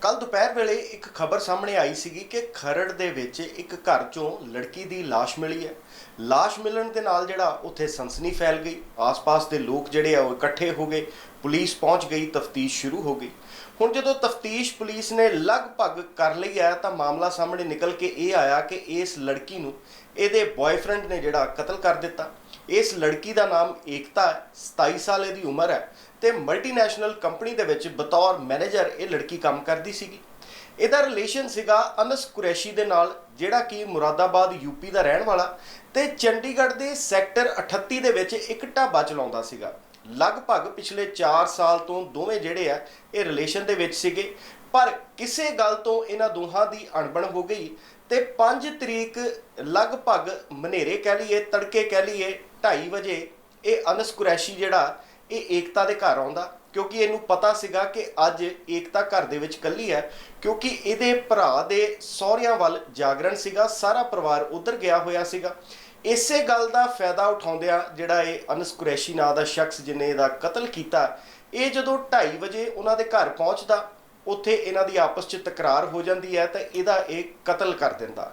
ਕੱਲ ਦੁਪਹਿਰ ਵੇਲੇ ਇੱਕ ਖਬਰ ਸਾਹਮਣੇ ਆਈ ਸੀਗੀ ਕਿ ਖਰੜ ਦੇ ਵਿੱਚ ਇੱਕ ਘਰ ਚੋਂ ਲੜਕੀ ਦੀ ਲਾਸ਼ ਮਿਲੀ ਹੈ। ਲਾਸ਼ ਮਿਲਣ ਦੇ ਨਾਲ ਜਿਹੜਾ ਉੱਥੇ ਸਨਸਨੀ ਫੈਲ ਗਈ। ਆਸ-ਪਾਸ ਦੇ ਲੋਕ ਜਿਹੜੇ ਆ ਉਹ ਇਕੱਠੇ ਹੋ ਗਏ। ਪੁਲਿਸ ਪਹੁੰਚ ਗਈ, ਤਫਤੀਸ਼ ਸ਼ੁਰੂ ਹੋ ਗਈ। ਹੁਣ ਜਦੋਂ ਤਫਤੀਸ਼ ਪੁਲਿਸ ਨੇ ਲਗਭਗ ਕਰ ਲਈ ਹੈ, ਤਾਂ ਮਾਮਲਾ ਸਾਹਮਣੇ ਨਿਕਲ ਕੇ ਇਹ ਆਇਆ ਕਿ ਇਸ ਲੜਕੀ ਨੂੰ ਇਹਦੇ ਬॉयਫ੍ਰੈਂਡ ਨੇ ਜਿਹੜਾ ਕਤਲ ਕਰ ਦਿੱਤਾ। ਇਸ ਲੜਕੀ ਦਾ ਨਾਮ ਏਕਤਾ ਹੈ 27 ਸਾਲ ਇਹਦੀ ਉਮਰ ਹੈ ਤੇ ਮਲਟੀਨੈਸ਼ਨਲ ਕੰਪਨੀ ਦੇ ਵਿੱਚ ਬਤੌਰ ਮੈਨੇਜਰ ਇਹ ਲੜਕੀ ਕੰਮ ਕਰਦੀ ਸੀਗੀ। ਇਹਦਾ ਰਿਲੇਸ਼ਨ ਸੀਗਾ ਅਨਸ ਕੁਰੈਸ਼ੀ ਦੇ ਨਾਲ, ਜਿਹੜਾ ਕਿ ਮੁਰਾਦਾਬਾਦ ਯੂਪੀ ਦਾ ਰਹਿਣ ਵਾਲਾ ਤੇ ਚੰਡੀਗੜ੍ਹ ਦੇ ਸੈਕਟਰ 38 ਦੇ ਵਿੱਚ ਇੱਕ ਢਾਬਾ ਚਲਾਉਂਦਾ ਸੀਗਾ। ਲਗਭਗ ਪਿਛਲੇ 4 ਸਾਲ ਤੋਂ ਦੋਵੇਂ ਜਿਹੜੇ ਆ, ਇਹ ਰਿਲੇਸ਼ਨ ਦੇ ਵਿੱਚ ਸੀਗੇ। ਪਰ ਕਿਸੇ ਗੱਲ ਤੋਂ ਇਹਨਾਂ ਦੋਹਾਂ ਦੀ ਅਣਬਣ ਹੋ ਗਈ ਤੇ 5 ਤਰੀਕ ਲਗਭਗ ਮਨੇਰੇ ਕਹਿ ਲਈਏ, ਤੜਕੇ ਕਹਿ ਲਈਏ 2:30 ਵਜੇ ਇਹ ਅਨਸ ਕੁਰੈਸ਼ੀ ਜਿਹੜਾ, ਇਹ ਏਕਤਾ ਦੇ ਘਰ ਆਉਂਦਾ। ਕਿਉਂਕਿ ਇਹਨੂੰ ਪਤਾ ਸੀਗਾ ਕਿ ਅੱਜ ਏਕਤਾ ਘਰ ਦੇ ਵਿੱਚ ਇਕੱਲੀ ਹੈ, ਕਿਉਂਕਿ ਇਹਦੇ ਭਰਾ ਦੇ ਸਹੁਰਿਆਂ ਵੱਲ ਜਾਗਰਣ ਸੀਗਾ, ਸਾਰਾ ਪਰਿਵਾਰ ਉਧਰ ਗਿਆ ਹੋਇਆ ਸੀਗਾ। ਇਸੇ ਗੱਲ ਦਾ ਫਾਇਦਾ ਉਠਾਉਂਦਿਆਂ ਜਿਹੜਾ ਇਹ ਅਨਸ ਕੁਰੈਸ਼ੀ ਨਾਂ ਦਾ ਸ਼ਖਸ ਜਿਨੇ ਇਹਦਾ ਕਤਲ ਕੀਤਾ, ਇਹ ਜਦੋਂ 2:30 ਵਜੇ ਉਹਨਾਂ ਦੇ ਘਰ ਪਹੁੰਚਦਾ, ਉੱਥੇ ਇਹਨਾਂ ਦੀ ਆਪਸ 'ਚ ਤਕਰਾਰ ਹੋ ਜਾਂਦੀ ਹੈ ਤਾਂ ਇਹਦਾ ਇਹ ਕਤਲ ਕਰ ਦਿੰਦਾ।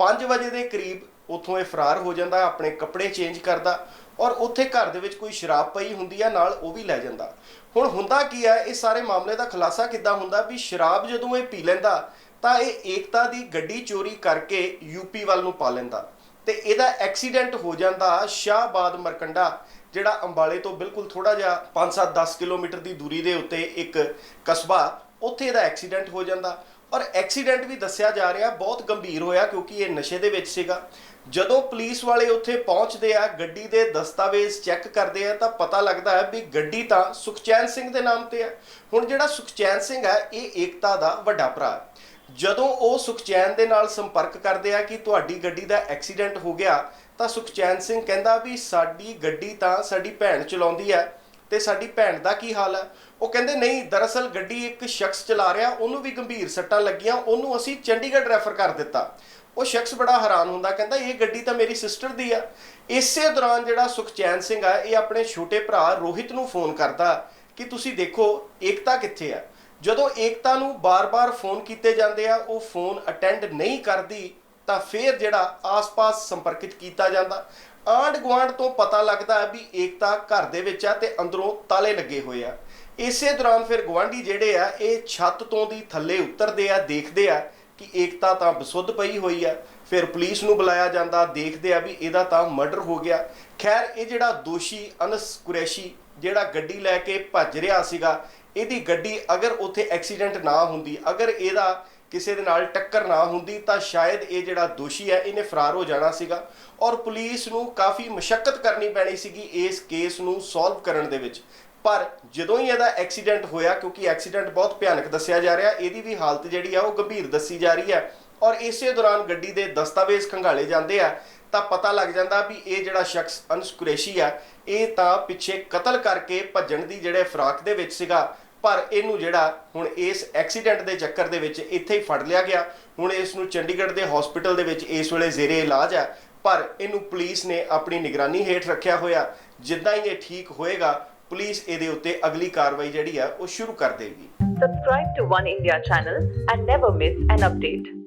5 ਵਜੇ ਦੇ ਕਰੀਬ ਉੱਥੋਂ ਇਹ ਫਰਾਰ ਹੋ ਜਾਂਦਾ, ਆਪਣੇ ਕੱਪੜੇ ਚੇਂਜ ਕਰਦਾ ਔਰ ਉੱਥੇ ਘਰ ਦੇ ਵਿੱਚ ਕੋਈ ਸ਼ਰਾਬ ਪਈ ਹੁੰਦੀ ਹੈ, ਨਾਲ ਉਹ ਵੀ ਲੈ ਜਾਂਦਾ। ਹੁਣ ਹੁੰਦਾ ਕੀ ਹੈ, ਇਹ ਸਾਰੇ ਮਾਮਲੇ ਦਾ ਖੁਲਾਸਾ ਕਿੱਦਾਂ ਹੁੰਦਾ ਵੀ ਸ਼ਰਾਬ ਜਦੋਂ ਇਹ ਪੀ ਲੈਂਦਾ ਤਾਂ ਇਹ ਏਕਤਾ ਦੀ ਗੱਡੀ ਚੋਰੀ ਕਰਕੇ ਯੂਪੀ ਵੱਲ ਨੂੰ ਪਾ ਲੈਂਦਾ। ਤੇ ਇਹਦਾ ਐਕਸੀਡੈਂਟ ਹੋ ਜਾਂਦਾ ਸ਼ਾਹਬਾਦ ਮਰਕੰਡਾ, ਜਿਹੜਾ ਅੰਬਾਲੇ ਤੋਂ ਬਿਲਕੁਲ ਥੋੜਾ ਜਿਹਾ 5-7 10 ਕਿਲੋਮੀਟਰ ਦੀ ਦੂਰੀ ਦੇ ਉੱਤੇ ਇੱਕ ਕਸਬਾ, ਉੱਥੇ ਇਹਦਾ ਐਕਸੀਡੈਂਟ ਹੋ ਜਾਂਦਾ। ਔਰ ਐਕਸੀਡੈਂਟ ਵੀ ਦੱਸਿਆ ਜਾ ਰਿਹਾ, ਬਹੁਤ ਗੰਭੀਰ ਹੋਇਆ, ਕਿਉਂਕਿ ਇਹ ਨਸ਼ੇ ਦੇ ਵਿੱਚ ਸੀਗਾ। ਜਦੋਂ ਪੁਲਿਸ ਵਾਲੇ ਉੱਥੇ ਪਹੁੰਚਦੇ ਆ, ਗੱਡੀ ਦੇ ਦਸਤਾਵੇਜ਼ ਚੈੱਕ ਕਰਦੇ ਆ, ਤਾਂ ਪਤਾ ਲੱਗਦਾ ਹੈ ਵੀ ਗੱਡੀ ਤਾਂ ਸੁਖਚੈਨ ਸਿੰਘ ਦੇ ਨਾਮ ਤੇ ਹੈ। ਹੁਣ ਜਿਹੜਾ ਸੁਖਚੈਨ ਸਿੰਘ ਹੈ, ਇਹ ਏਕਤਾ ਦਾ ਵੱਡਾ ਭਰਾ ਜਦੋਂ ਉਹ ਸੁਖਚੈਨ ਦੇ ਨਾਲ ਸੰਪਰਕ ਕਰਦੇ ਆ ਕਿ ਤੁਹਾਡੀ ਗੱਡੀ ਦਾ ਐਕਸੀਡੈਂਟ ਹੋ ਗਿਆ, ਤਾਂ ਸੁਖਚੈਨ ਸਿੰਘ ਕਹਿੰਦਾ ਵੀ ਸਾਡੀ ਗੱਡੀ ਤਾਂ ਸਾਡੀ ਭੈਣ ਚਲਾਉਂਦੀ ਹੈ ਤੇ ਸਾਡੀ ਭੈਣ ਦਾ ਕੀ ਹਾਲ ਹੈ ਉਹ ਕਹਿੰਦੇ, ਨਹੀਂ, ਦਰਅਸਲ ਗੱਡੀ ਇੱਕ ਸ਼ਖਸ ਚਲਾ ਰਿਹਾ, ਉਹਨੂੰ ਵੀ ਗੰਭੀਰ ਸੱਟਾਂ ਲੱਗੀਆਂ, ਉਹਨੂੰ ਅਸੀਂ ਚੰਡੀਗੜ੍ਹ ਰੈਫਰ ਕਰ ਦਿੱਤਾ। ਉਹ ਸ਼ਖਸ ਬੜਾ ਹੈਰਾਨ ਹੁੰਦਾ, ਕਹਿੰਦਾ, ਇਹ ਗੱਡੀ ਤਾਂ ਮੇਰੀ ਸਿਸਟਰ ਦੀ ਆ। ਇਸੇ ਦੌਰਾਨ ਜਿਹੜਾ ਸੁਖਚੈਨ ਸਿੰਘ ਆ, ਇਹ ਆਪਣੇ ਛੋਟੇ ਭਰਾ ਰੋਹਿਤ ਨੂੰ ਫੋਨ ਕਰਦਾ ਕਿ ਤੁਸੀਂ ਦੇਖੋ, ਏਕਤਾ ਕਿੱਥੇ ਆ? ਜਦੋਂ ਏਕਤਾ ਨੂੰ ਬਾਰ-ਬਾਰ ਫੋਨ ਕੀਤੇ ਜਾਂਦੇ ਆ, ਉਹ ਫੋਨ ਅਟੈਂਡ ਨਹੀਂ ਕਰਦੀ, ਤਾਂ ਫੇਰ ਜਿਹੜਾ ਆਸ-ਪਾਸ ਸੰਪਰਕਿਤ ਕੀਤਾ ਜਾਂਦਾ। ਆਂਡ ਗੁਆਂਢ ਤੋਂ ਪਤਾ ਲੱਗਦਾ ਵੀ ਏਕਤਾ ਘਰ ਦੇ ਵਿੱਚ ਆ ਤੇ ਅੰਦਰੋਂ ਤਾਲੇ ਲੱਗੇ ਹੋਏ ਆ। ਇਸੇ ਦੌਰਾਨ ਫਿਰ ਗਵਾਂਢੀ ਜਿਹੜੇ ਆ, ਇਹ ਛੱਤ ਤੋਂ ਦੀ ਥੱਲੇ ਉਤਰਦੇ ਆ, ਦੇਖਦੇ ਆ ਕਿ ਏਕਤਾ ਤਾਂ ਬਸੁੱਧ ਪਈ ਹੋਈ ਆ। ਫਿਰ ਪੁਲਿਸ ਨੂੰ ਬੁਲਾਇਆ ਜਾਂਦਾ, ਦੇਖਦੇ ਆ ਵੀ ਇਹਦਾ ਤਾਂ ਮਰਡਰ ਹੋ ਗਿਆ। ਖੈਰ, ਇਹ ਜਿਹੜਾ ਦੋਸ਼ੀ ਅਨਸ ਕੁਰੈਸ਼ੀ, ਜਿਹੜਾ ਗੱਡੀ ਲੈ ਕੇ ਭੱਜ ਰਿਹਾ ਸੀਗਾ ਇਹਦੀ ਗੱਡੀ ਅਗਰ ਉੱਥੇ ਐਕਸੀਡੈਂਟ ਨਾ ਹੁੰਦੀ, ਅਗਰ ਇਹਦਾ ਕਿਸੇ ਦੇ ਨਾਲ ਟੱਕਰ ਨਾ ਹੁੰਦੀ, ਤਾਂ ਸ਼ਾਇਦ ਇਹ ਜਿਹੜਾ ਦੋਸ਼ੀ ਹੈ, ਇਹਨੇ ਫਰਾਰ ਹੋ ਜਾਣਾ ਸੀਗਾ। ਔਰ ਪੁਲਿਸ ਨੂੰ ਕਾਫੀ ਮਸ਼ੱਕਤ ਕਰਨੀ ਪੈਣੀ ਸੀਗੀ ਇਸ ਕੇਸ ਨੂੰ ਸੋਲਵ ਕਰਨ ਦੇ ਵਿੱਚ। ਪਰ ਜਦੋਂ ਹੀ ਇਹਦਾ ਐਕਸੀਡੈਂਟ ਹੋਇਆ, ਕਿਉਂਕਿ ਐਕਸੀਡੈਂਟ ਬਹੁਤ ਭਿਆਨਕ ਦੱਸਿਆ ਜਾ ਰਿਹਾ, ਇਹਦੀ ਵੀ ਹਾਲਤ ਜਿਹੜੀ ਆ, ਉਹ ਗੰਭੀਰ ਦੱਸੀ ਜਾ ਰਹੀ ਹੈ। ਔਰ ਇਸੇ ਦੌਰਾਨ ਗੱਡੀ ਦੇ ਦਸਤਾਵੇਜ਼ ਖੰਗਾਲੇ ਜਾਂਦੇ ਆ, ਤਾਂ ਪਤਾ ਲੱਗ ਜਾਂਦਾ ਵੀ ਇਹ ਜਿਹੜਾ ਸ਼ਖਸ ਅਨਸ ਕੁਰੈਸ਼ੀ ਆ, ਇਹ ਤਾਂ ਪਿੱਛੇ ਕਤਲ ਕਰਕੇ ਭੱਜਣ ਦੀ ਜਿਹੜੇ ਫਰਾਕ ਦੇ ਵਿੱਚ ਸੀਗਾ, ਪਰ ਇਹਨੂੰ ਜਿਹੜਾ ਹੁਣ ਇਸ ਐਕਸੀਡੈਂਟ ਦੇ ਚੱਕਰ ਦੇ ਵਿੱਚ ਇੱਥੇ ਹੀ ਫੜ ਲਿਆ ਗਿਆ। ਹੁਣ ਇਸ ਨੂੰ ਚੰਡੀਗੜ੍ਹ ਦੇ ਹਸਪੀਟਲ ਦੇ ਵਿੱਚ ਇਸ ਵੇਲੇ ਜ਼ੇਰੇ ਇਲਾਜ ਹੈ ਪਰ ਇਹਨੂੰ ਪੁਲਿਸ ਨੇ ਆਪਣੀ ਨਿਗਰਾਨੀ ਹੇਠ ਰੱਖਿਆ ਹੋਇਆ। ਜਿੱਦਾਂ ਹੀ ਇਹ ਠੀਕ ਹੋਏਗਾ, ਪੁਲਿਸ ਇਹਦੇ ਉੱਤੇ ਅਗਲੀ ਕਾਰਵਾਈ ਜਿਹੜੀ ਆ, ਉਹ ਸ਼ੁਰੂ ਕਰ ਦੇਗੀ Subscribe to One India channel and never miss an update.